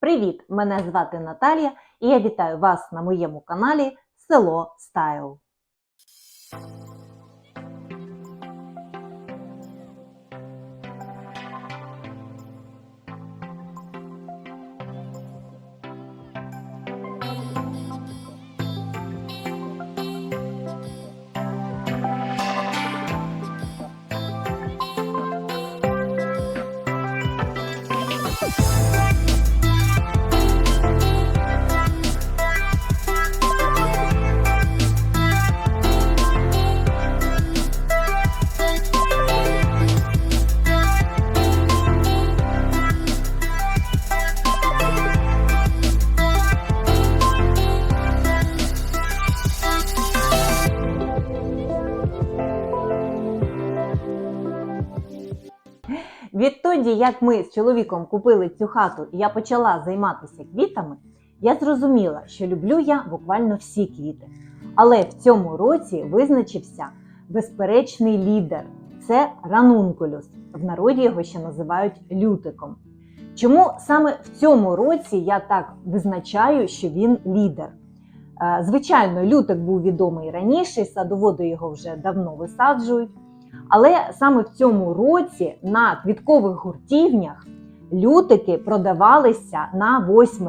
Привіт! Мене звати Наталія і я вітаю вас на моєму каналі Село Стайл. Відтоді, як ми з чоловіком купили цю хату і я почала займатися квітами, я зрозуміла, що люблю я буквально всі квіти. Але в цьому році визначився безперечний лідер це ранункулюс. В народі його ще називають лютиком. Чому саме в цьому році я так визначаю, що він лідер? Е, Звичайно, лютик був відомий раніше, садоводи його вже давно висаджують. Але саме в цьому році на квіткових гуртівнях лютики продавалися на 8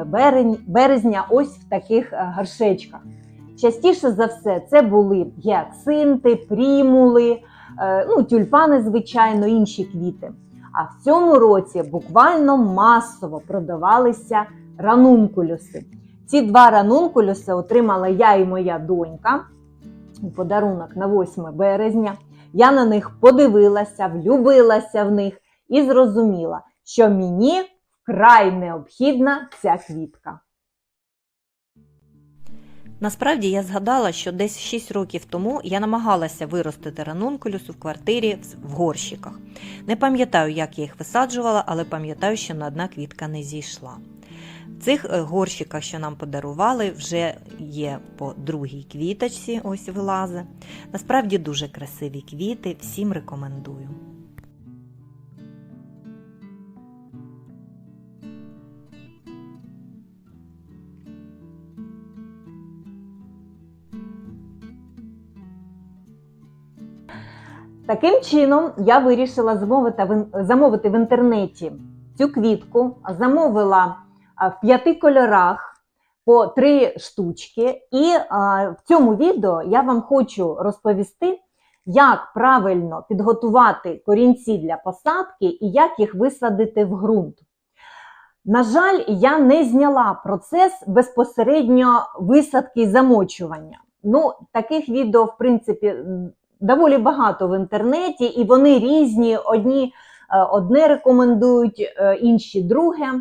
березня ось в таких е, горшечках. Частіше за все, це були гіацинти, прімули, е, ну, тюльпани, звичайно, інші квіти. А в цьому році буквально масово продавалися ранункулюси. Ці два ранункулюси отримала я і моя донька у подарунок на 8 березня. Я на них подивилася, влюбилася в них і зрозуміла, що мені вкрай необхідна ця квітка. Насправді я згадала, що десь 6 років тому я намагалася виростити ранункулюсу в квартирі в горщиках. Не пам'ятаю, як я їх висаджувала, але пам'ятаю, що на одна квітка не зійшла. Цих е, горщиках, що нам подарували, вже є по другій квіточці, ось вилази. Насправді дуже красиві квіти, всім рекомендую. Таким чином, я вирішила замовити в, замовити в інтернеті цю квітку, замовила в п'яти кольорах по три штучки. І в цьому відео я вам хочу розповісти, як правильно підготувати корінці для посадки і як їх висадити в ґрунт. На жаль, я не зняла процес безпосередньо висадки і замочування. Ну, таких відео, в принципі, доволі багато в інтернеті, і вони різні. Одні е, одне рекомендують, е, інші друге.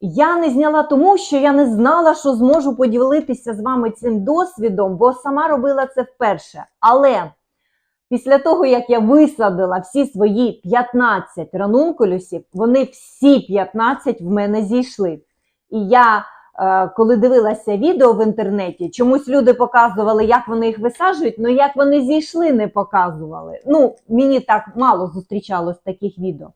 Я не зняла тому, що я не знала, що зможу поділитися з вами цим досвідом, бо сама робила це вперше. Але після того, як я висадила всі свої 15 ранункулюсів, вони всі 15 в мене зійшли. І я, е, коли дивилася відео в інтернеті, чомусь люди показували, як вони їх висаджують, але як вони зійшли, не показували. Ну, мені так мало зустрічалось таких відео.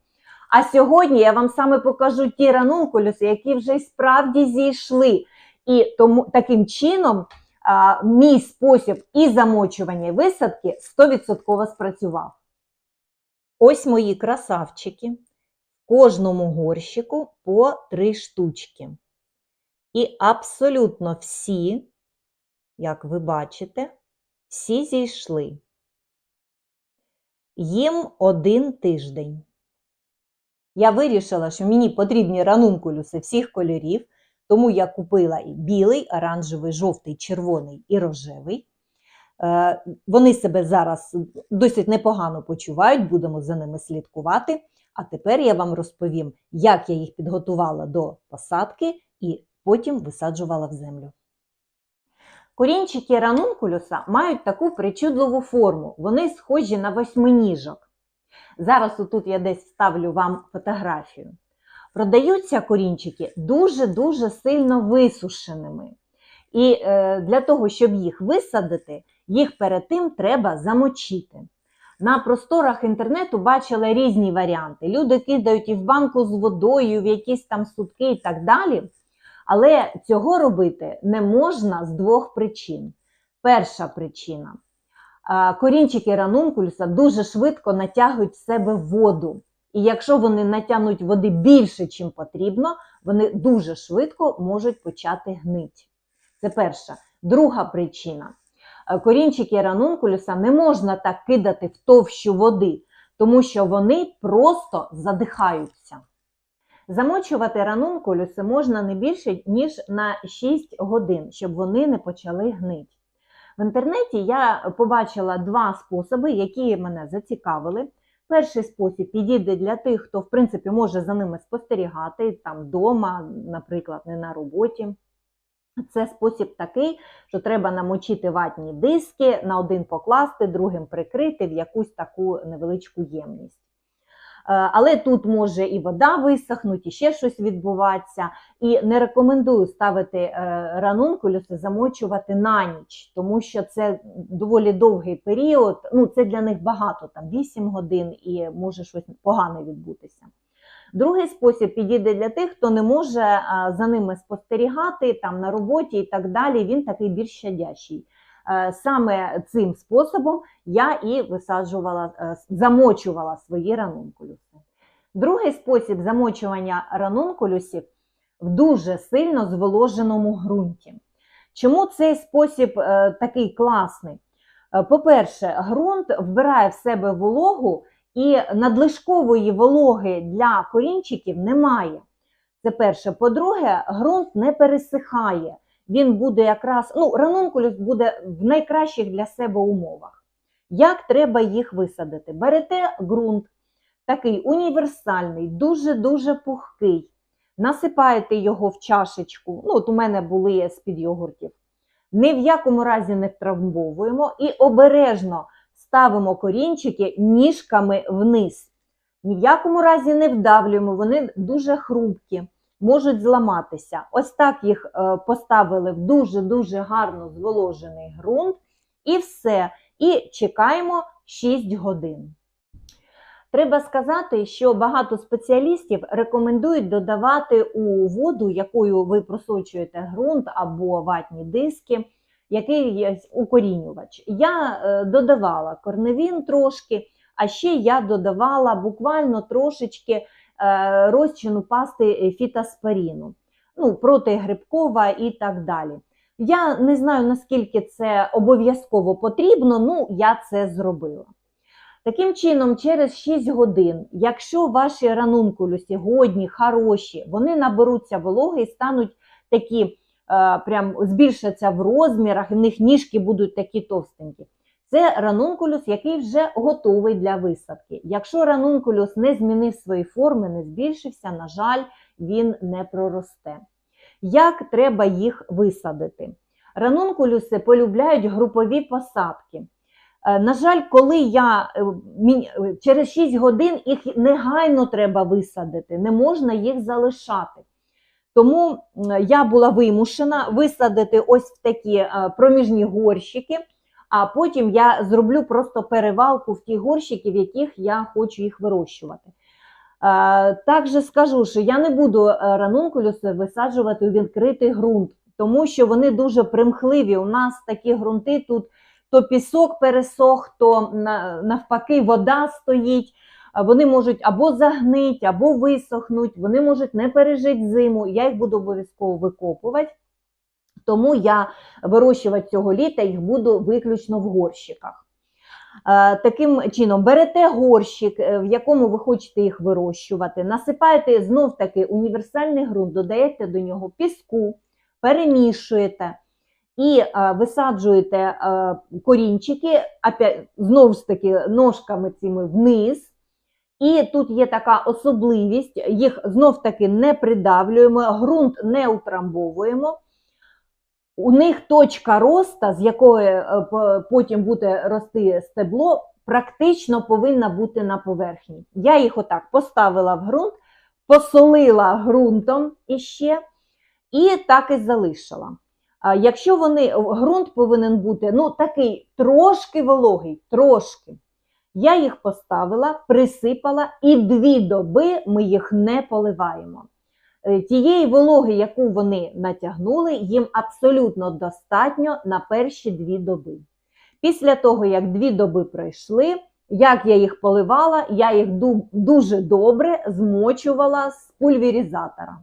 А сьогодні я вам саме покажу ті ранункулюси, які вже справді зійшли. І тому таким чином а, мій спосіб і замочування, і висадки 100% спрацював. Ось мої красавчики. Кожному горщику по три штучки. І абсолютно всі, як ви бачите, всі зійшли. Їм один тиждень. Я вирішила, що мені потрібні ранункулюси всіх кольорів, тому я купила і білий, оранжевий, жовтий, червоний і рожевий. Е, Вони себе зараз досить непогано почувають, будемо за ними слідкувати. А тепер я вам розповім, як я їх підготувала до посадки і потім висаджувала в землю. Корінчики ранункулюса мають таку причудливу форму. Вони схожі на восьминіжок. Зараз отут я десь вставлю вам фотографію. Продаються корінчики дуже-дуже сильно висушеними. І е, для того, щоб їх висадити, їх перед тим треба замочити. На просторах інтернету бачила різні варіанти. Люди кидають і в банку з водою, в якісь там сутки і так далі. Але цього робити не можна з двох причин. Перша причина. Корінчики ранункулюса дуже швидко натягують в себе воду. І якщо вони натягнуть води більше, чим потрібно, вони дуже швидко можуть почати гнити. Це перша. Друга причина. Корінчики ранункулюса не можна так кидати в товщу води, тому що вони просто задихаються. Замочувати ранункулюси можна не більше, ніж на 6 годин, щоб вони не почали гнити. В інтернеті я побачила два способи, які мене зацікавили. Перший спосіб підійде для тих, хто в принципі може за ними спостерігати там вдома, наприклад, не на роботі. Це спосіб такий, що треба намочити ватні диски, на один покласти, другим прикрити в якусь таку невеличку ємність. Е, Але тут може і вода висохнути, і ще щось відбуватися. І не рекомендую ставити е, ранункулюси, замочувати на ніч, тому що це доволі довгий період. Ну, це для них багато, там 8 годин, і може щось погане відбутися. Другий спосіб підійде для тих, хто не може за ними спостерігати там на роботі і так далі. Він такий більш щадящий. Е, Саме цим способом я і висаджувала, е, замочувала свої ранункулюси. Другий спосіб замочування ранункулюсів в дуже сильно зволоженому ґрунті. Чому цей спосіб е, такий класний? По-перше, ґрунт вбирає в себе вологу і надлишкової вологи для корінчиків немає. Це перше. По-друге, ґрунт не пересихає. Він буде якраз, ну, ранункулюс буде в найкращих для себе умовах. Як треба їх висадити? Берете ґрунт, такий універсальний, дуже-дуже пухкий. Насипаєте його в чашечку. Ну, от у мене були з-під йогуртів. Ні в якому разі не втрамбовуємо і обережно ставимо корінчики ніжками вниз. Ні в якому разі не вдавлюємо, вони дуже хрупкі, можуть зламатися. Ось так їх е, поставили в дуже-дуже гарно зволожений ґрунт, і все. І чекаємо 6 годин. Треба сказати, що багато спеціалістів рекомендують додавати у воду, якою ви просочуєте ґрунт або ватні диски, який є укорінювач. Я е, додавала корневін трошки, а ще я додавала буквально трошечки розчину пасти фітоспоріну, ну, протигрибкова і так далі. Я не знаю, наскільки це обов'язково потрібно, ну я це зробила. Таким чином, через 6 годин, якщо ваші ранункулюси годні, хороші, вони наберуться вологи і стануть такі, е, прям збільшаться в розмірах, і в них ніжки будуть такі товстенькі. Це ранункулюс, який вже готовий для висадки. Якщо ранункулюс не змінив свої форми, не збільшився, на жаль, він не проросте. Як треба їх висадити? Ранункулюси полюбляють групові посадки. Е, На жаль, коли я е, е, через 6 годин їх негайно треба висадити, не можна їх залишати. Тому я була вимушена висадити ось в такі проміжні горщики, а потім я зроблю просто перевалку в ті горщики, в яких я хочу їх вирощувати. Також скажу, що я не буду е, ранункулюси висаджувати у відкритий ґрунт, тому що вони дуже примхливі. У нас такі ґрунти тут то пісок пересох, то навпаки вода стоїть. Вони можуть або загнити, або висохнуть, вони можуть не пережити зиму. Я їх буду обов'язково викопувати. Тому я вирощувати цього літа їх буду виключно в горщиках. Е, Таким чином, берете горщик, е, в якому ви хочете їх вирощувати, насипаєте знов таки універсальний ґрунт, додаєте до нього піску, перемішуєте і е, висаджуєте корінчики, знову ж таки, ножками цими вниз. І тут є така особливість, їх знов таки не придавлюємо, ґрунт не утрамбовуємо. У них точка роста, з якої е, потім буде рости стебло, практично повинна бути на поверхні. Я їх отак поставила в ґрунт, посолила ґрунтом іще, і так і залишила. Якщо вони ґрунт повинен бути ну такий трошки вологий, трошки. Я їх поставила, присипала, і дві доби ми їх не поливаємо. Е, Тієї вологи, яку вони натягнули, їм абсолютно достатньо на перші дві доби. Після того, як дві доби пройшли, як я їх поливала, я їх дуже добре змочувала з пульверізатора.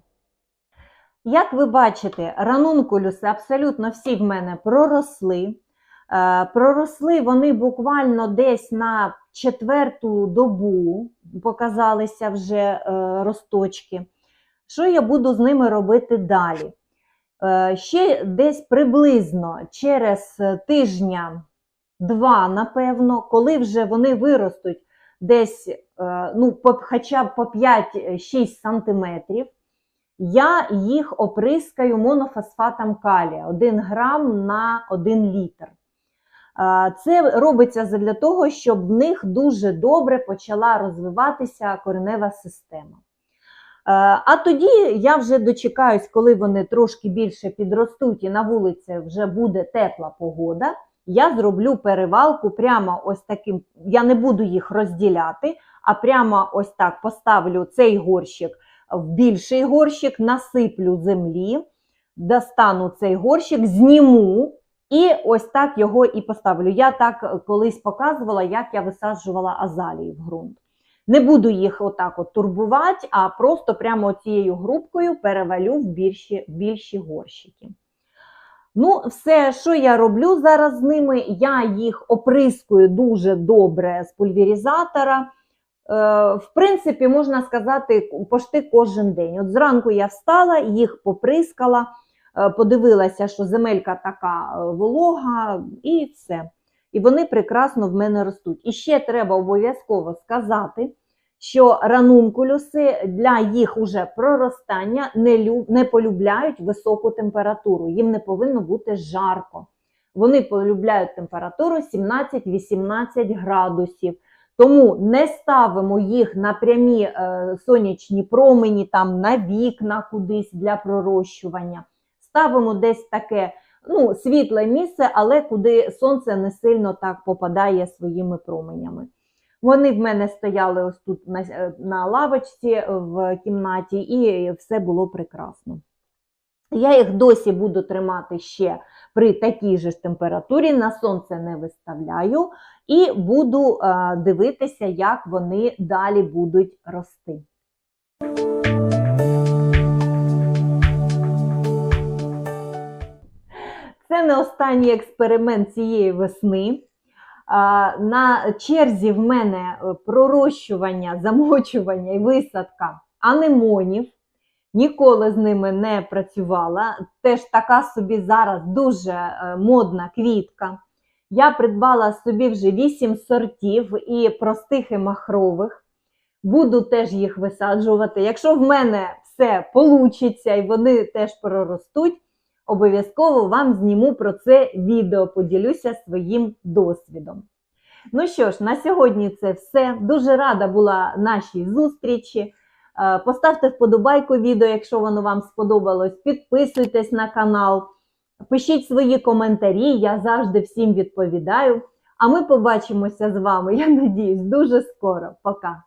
Як ви бачите, ранункулюси абсолютно всі в мене проросли. Е, Проросли вони буквально десь на четверту добу, показалися вже е, росточки. Що я буду з ними робити далі? Е, Ще десь приблизно через тижня два, напевно, коли вже вони виростуть десь е, ну, хоча б по 5-6 сантиметрів, я їх оприскаю монофосфатом калія 1 грам на 1 літр. Е, Це робиться для того, щоб в них дуже добре почала розвиватися коренева система. Е, А тоді я вже дочекаюсь, коли вони трошки більше підростуть і на вулиці вже буде тепла погода. Я зроблю перевалку прямо ось таким. Я не буду їх розділяти, а прямо ось так поставлю цей горщик в більший горщик, насиплю землі, достану цей горщик, зніму і ось так його і поставлю. Я так колись показувала, як я висаджувала азалії в ґрунт. Не буду їх отак от турбувати, а просто прямо цією грубкою перевалю в більші, більші горщики. Ну, все, що я роблю зараз з ними, я їх оприскую дуже добре з пульверізатора. Е, В принципі, можна сказати, пошти кожен день. От зранку я встала, їх поприскала, е, подивилася, що земелька така е, волога, і все. І вони прекрасно в мене ростуть. І ще треба обов'язково сказати, що ранункулюси для їх уже проростання не, лю- не полюбляють високу температуру. Їм не повинно бути жарко. Вони полюбляють температуру 17-18 градусів. Тому не ставимо їх на прямі е, сонячні промені, там на вікна кудись для пророщування. Ставимо десь таке ну, світле місце, але куди сонце не сильно так попадає своїми променями. Вони в мене стояли ось тут на, е, на лавочці в кімнаті, і все було прекрасно. Я їх досі буду тримати ще при такій же ж температурі, на сонце не виставляю, і буду е, дивитися, як вони далі будуть рости. Це не останній експеримент цієї весни. На черзі в мене е, пророщування, замочування і висадка анемонів. Ніколи з ними не працювала. Теж така собі зараз дуже е, модна квітка. Я придбала собі вже 8 сортів і простих і махрових. Буду теж їх висаджувати. Якщо в мене все получиться і вони теж проростуть, обов'язково вам зніму про це відео, поділюся своїм досвідом. Ну що ж, на сьогодні це все. Дуже рада була нашій зустрічі. Е, Поставте вподобайку відео, якщо воно вам сподобалось. Підписуйтесь на канал, пишіть свої коментарі, я завжди всім відповідаю. А ми побачимося з вами, я надіюсь, дуже скоро. Пока!